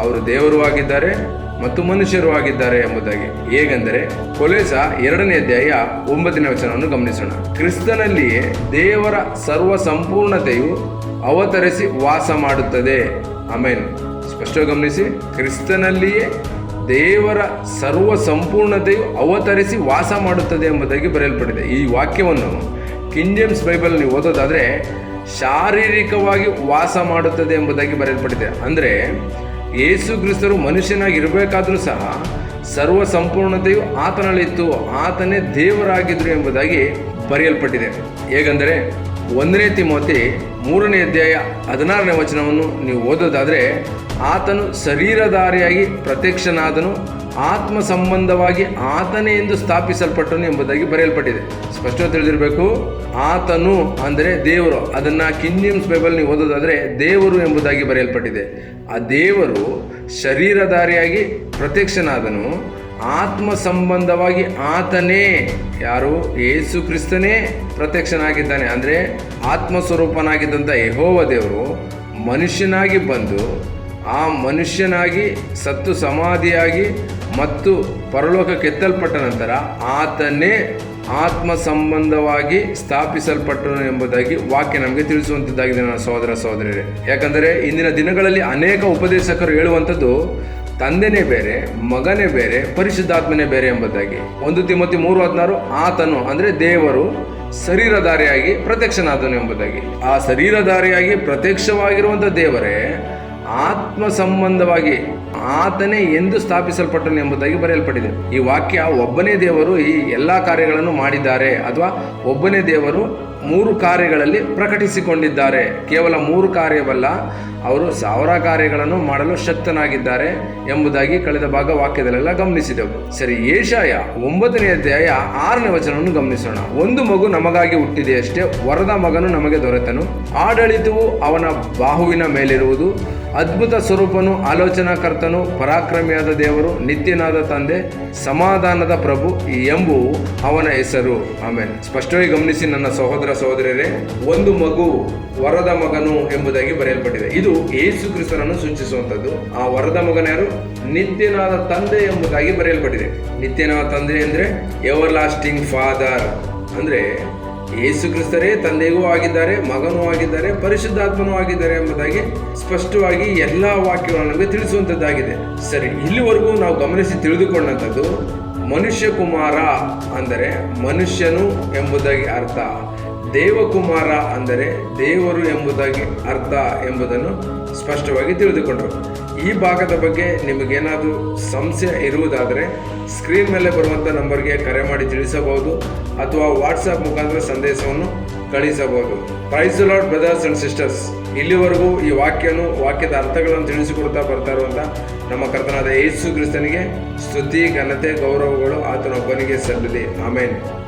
Speaker 1: ಅವರು ದೇವರು ಆಗಿದ್ದಾರೆ ಮತ್ತು ಮನುಷ್ಯರು ಆಗಿದ್ದಾರೆ ಎಂಬುದಾಗಿ. ಹೇಗೆಂದರೆ, ಕೊಲೆಸ ಎರಡನೇ ಅಧ್ಯಾಯ ಒಂಬತ್ತನೇ ವಚನವನ್ನು ಗಮನಿಸೋಣ. ಕ್ರಿಸ್ತನಲ್ಲಿಯೇ ದೇವರ ಸರ್ವ ಸಂಪೂರ್ಣತೆಯು ಅವತರಿಸಿ ವಾಸ ಮಾಡುತ್ತದೆ. ಆಮೇಲೆ ಸ್ಪಷ್ಟವಾಗಿ ಗಮನಿಸಿ, ಕ್ರಿಸ್ತನಲ್ಲಿಯೇ ದೇವರ ಸರ್ವ ಸಂಪೂರ್ಣತೆಯು ಅವತರಿಸಿ ವಾಸ ಮಾಡುತ್ತದೆ ಎಂಬುದಾಗಿ ಬರೆಯಲ್ಪಟ್ಟಿದೆ. ಈ ವಾಕ್ಯವನ್ನು ಬೈಬಲ್ ನೀವು ಓದೋದಾದ್ರೆ ಶಾರೀರಿಕವಾಗಿ ವಾಸ ಮಾಡುತ್ತದೆ ಎಂಬುದಾಗಿ ಬರೆಯಲ್ಪಟ್ಟಿದೆ. ಅಂದರೆ ಯೇಸು ಕ್ರಿಸ್ತರು ಮನುಷ್ಯನಾಗಿ ಇರಬೇಕಾದ್ರೂ ಸಹ ಸರ್ವ ಸಂಪೂರ್ಣತೆಯು ಆತನಲ್ಲಿತ್ತು, ಆತನೇ ದೇವರಾಗಿದ್ರು ಎಂಬುದಾಗಿ ಬರೆಯಲ್ಪಟ್ಟಿದೆ. ಹೇಗೆಂದರೆ ಒಂದನೇ ತಿಮೋತಿ ಮೂರನೇ ಅಧ್ಯಾಯ ಹದಿನಾರನೇ ವಚನವನ್ನು ನೀವು ಓದೋದಾದರೆ, ಆತನು ಶರೀರಧಾರಿಯಾಗಿ ಪ್ರತ್ಯಕ್ಷನಾದನು ಆತ್ಮ ಸಂಬಂಧವಾಗಿ ಆತನೇ ಎಂದು ಸ್ಥಾಪಿಸಲ್ಪಟ್ಟನು ಎಂಬುದಾಗಿ ಬರೆಯಲ್ಪಟ್ಟಿದೆ. ಸ್ಪಷ್ಟವಾಗಿ ತಿಳಿದಿರಬೇಕು, ಆತನು ಅಂದರೆ ದೇವರು. ಅದನ್ನು ಕಿಂಜಿಮ್ಸ್ ಬೈಬಲ್ ನೀವು ಓದೋದಾದರೆ, ದೇವರು ಎಂಬುದಾಗಿ ಬರೆಯಲ್ಪಟ್ಟಿದೆ. ಆ ದೇವರು ಶರೀರಧಾರಿಯಾಗಿ ಪ್ರತ್ಯಕ್ಷನಾದನು ಆತ್ಮ ಸಂಬಂಧವಾಗಿ ಆತನೇ ಯಾರು? ಯೇಸು ಕ್ರಿಸ್ತನೇ ಪ್ರತ್ಯಕ್ಷನಾಗಿದ್ದಾನೆ. ಅಂದರೆ ಆತ್ಮ ಸ್ವರೂಪನಾಗಿದ್ದಂಥ ಯಹೋವ ದೇವರು ಮನುಷ್ಯನಾಗಿ ಬಂದು ಆ ಮನುಷ್ಯನಾಗಿ ಸತ್ತು ಸಮಾಧಿಯಾಗಿ ಮತ್ತು ಪರಲೋಕಕ್ಕೆ ಕೆತ್ತಲ್ಪಟ್ಟ ನಂತರ ಆತನೇ ಆತ್ಮ ಸಂಬಂಧವಾಗಿ ಸ್ಥಾಪಿಸಲ್ಪಟ್ಟನು ಎಂಬುದಾಗಿ ವಾಕ್ಯ ನಮಗೆ ತಿಳಿಸುವಂಥದ್ದಾಗಿದೆ ನನ್ನ ಸಹೋದರ ಸಹೋದರಿಯರೇ. ಯಾಕಂದರೆ ಇಂದಿನ ದಿನಗಳಲ್ಲಿ ಅನೇಕ ಉಪದೇಶಕರು ಹೇಳುವಂಥದ್ದು ತಂದೆನೇ ಬೇರೆ, ಮಗನೇ ಬೇರೆ, ಪರಿಶುದ್ಧಾತ್ಮನೇ ಬೇರೆ ಎಂಬುದಾಗಿ. ಒಂದು ತಿಮ್ಮತಿ ಮೂರು ಹದಿನಾರು, ಆತನು ಅಂದರೆ ದೇವರು ಶರೀರಧಾರಿಯಾಗಿ ಪ್ರತ್ಯಕ್ಷನಾದನು ಎಂಬುದಾಗಿ. ಆ ಶರೀರಧಾರಿಯಾಗಿ ಪ್ರತ್ಯಕ್ಷವಾಗಿರುವಂಥ ದೇವರೇ, ಆತ್ಮ ಸಂಬಂಧವಾಗಿ ಆತನೇ ಎಂದು ಸ್ಥಾಪಿಸಲ್ಪಟ್ಟನು ಎಂಬುದಾಗಿ ಬರೆಯಲ್ಪಟ್ಟಿದೆ. ಈ ವಾಕ್ಯ ಒಬ್ಬನೇ ದೇವರು ಈ ಎಲ್ಲ ಕಾರ್ಯಗಳನ್ನು ಮಾಡಿದ್ದಾರೆ, ಅಥವಾ ಒಬ್ಬನೇ ದೇವರು ಮೂರು ಕಾರ್ಯಗಳಲ್ಲಿ ಪ್ರಕಟಿಸಿಕೊಂಡಿದ್ದಾರೆ. ಕೇವಲ ಮೂರು ಕಾರ್ಯವಲ್ಲ, ಅವರು ಸಾವಿರ ಕಾರ್ಯಗಳನ್ನು ಮಾಡಲು ಶಕ್ತನಾಗಿದ್ದಾರೆ ಎಂಬುದಾಗಿ ಕಳೆದ ಭಾಗ ವಾಕ್ಯದಲ್ಲೆಲ್ಲ ಗಮನಿಸಿದೆವು. ಸರಿ, ಏಷಾಯ ಒಂಬತ್ತನೇ ಅಧ್ಯಾಯ ಆರನೇ ವಚನವನ್ನು ಗಮನಿಸೋಣ. ಒಂದು ಮಗು ನಮಗಾಗಿ ಹುಟ್ಟಿದೆಯಷ್ಟೇ ವರದ ಮಗನು ನಮಗೆ ದೊರೆತನು. ಆಡಳಿತವು ಅವನ ಬಾಹುವಿನ ಮೇಲಿರುವುದು. ಅದ್ಭುತ ಸ್ವರೂಪನು ಆಲೋಚನಾಕರ್ತನು, ಪರಾಕ್ರಮಿಯಾದ ದೇವರು, ನಿತ್ಯನಾದ ತಂದೆ, ಸಮಾಧಾನದ ಪ್ರಭು ಎಂಬುವು ಅವನ ಹೆಸರು. ಆಮೇಲೆ ಸ್ಪಷ್ಟವಾಗಿ ಗಮನಿಸಿ ನನ್ನ ಸಹೋದರ ಸಹೋದರರೇ, ಒಂದು ಮಗು ವರದ ಮಗನು ಎಂಬುದಾಗಿ ಬರೆಯಲ್ಪಟ್ಟಿದೆ. ಇದು ಯೇಸು ಕ್ರಿಸ್ತನನ್ನು ಸೂಚಿಸುವಂತದ್ದು ಆ ವರದ ಮಗನ ಯಾರು? ನಿತ್ಯನಾದ ತಂದೆ ಎಂಬುದಾಗಿ ಬರೆಯಲ್ಪಟ್ಟಿದೆ. ನಿತ್ಯನಾದ ತಂದೆ ಅಂದ್ರೆ ಎವರ್ ಲಾಸ್ಟಿಂಗ್ ಫಾದರ್ ಅಂದ್ರೆ ಯೇಸು ಕ್ರಿಸ್ತರೇ ತಂದೆಗೂ ಆಗಿದ್ದಾರೆ, ಮಗನೂ ಆಗಿದ್ದಾರೆ, ಪರಿಶುದ್ಧಾತ್ಮನೂ ಆಗಿದ್ದಾರೆ ಎಂಬುದಾಗಿ ಸ್ಪಷ್ಟವಾಗಿ ಎಲ್ಲ ವಾಕ್ಯಗಳು ನಮಗೆ ತಿಳಿಸುವಂಥದ್ದಾಗಿದೆ. ಸರಿ, ಇಲ್ಲಿವರೆಗೂ ನಾವು ಗಮನಿಸಿ ತಿಳಿದುಕೊಂಡಂಥದ್ದು ಮನುಷ್ಯ ಕುಮಾರ ಅಂದರೆ ಮನುಷ್ಯನು ಎಂಬುದಾಗಿ ಅರ್ಥ. ದೇವಕುಮಾರ ಅಂದರೆ ದೇವರು ಎಂಬುದಾಗಿ ಅರ್ಥ ಎಂಬುದನ್ನು ಸ್ಪಷ್ಟವಾಗಿ ತಿಳಿದುಕೊಂಡರು. ಈ ಭಾಗದ ಬಗ್ಗೆ ನಿಮಗೇನಾದರೂ ಸಂಶಯ ಇರುವುದಾದರೆ ಸ್ಕ್ರೀನ್ ಮೇಲೆ ಬರುವಂಥ ನಂಬರ್ಗೆ ಕರೆ ಮಾಡಿ ತಿಳಿಸಬಹುದು ಅಥವಾ ವಾಟ್ಸಪ್ ಮುಖಾಂತರ ಸಂದೇಶವನ್ನು ಕಳಿಸಬಹುದು. Praise Lord brothers and sisters ಇಲ್ಲಿವರೆಗೂ ಈ ವಾಕ್ಯನು ವಾಕ್ಯದ ಅರ್ಥಗಳನ್ನು ತಿಳಿಸಿಕೊಡ್ತಾ ಬರ್ತಾ ಇರುವಂಥ ನಮ್ಮ ಕರ್ತನಾದ ಯೇಸು ಕ್ರಿಸ್ತನಿಗೆ ಸ್ತುತಿ, ಘನತೆ, ಗೌರವಗಳು ಆತನೊಬ್ಬನಿಗೆ ಸಲ್ಲಲಿ. ಆಮೇನ್.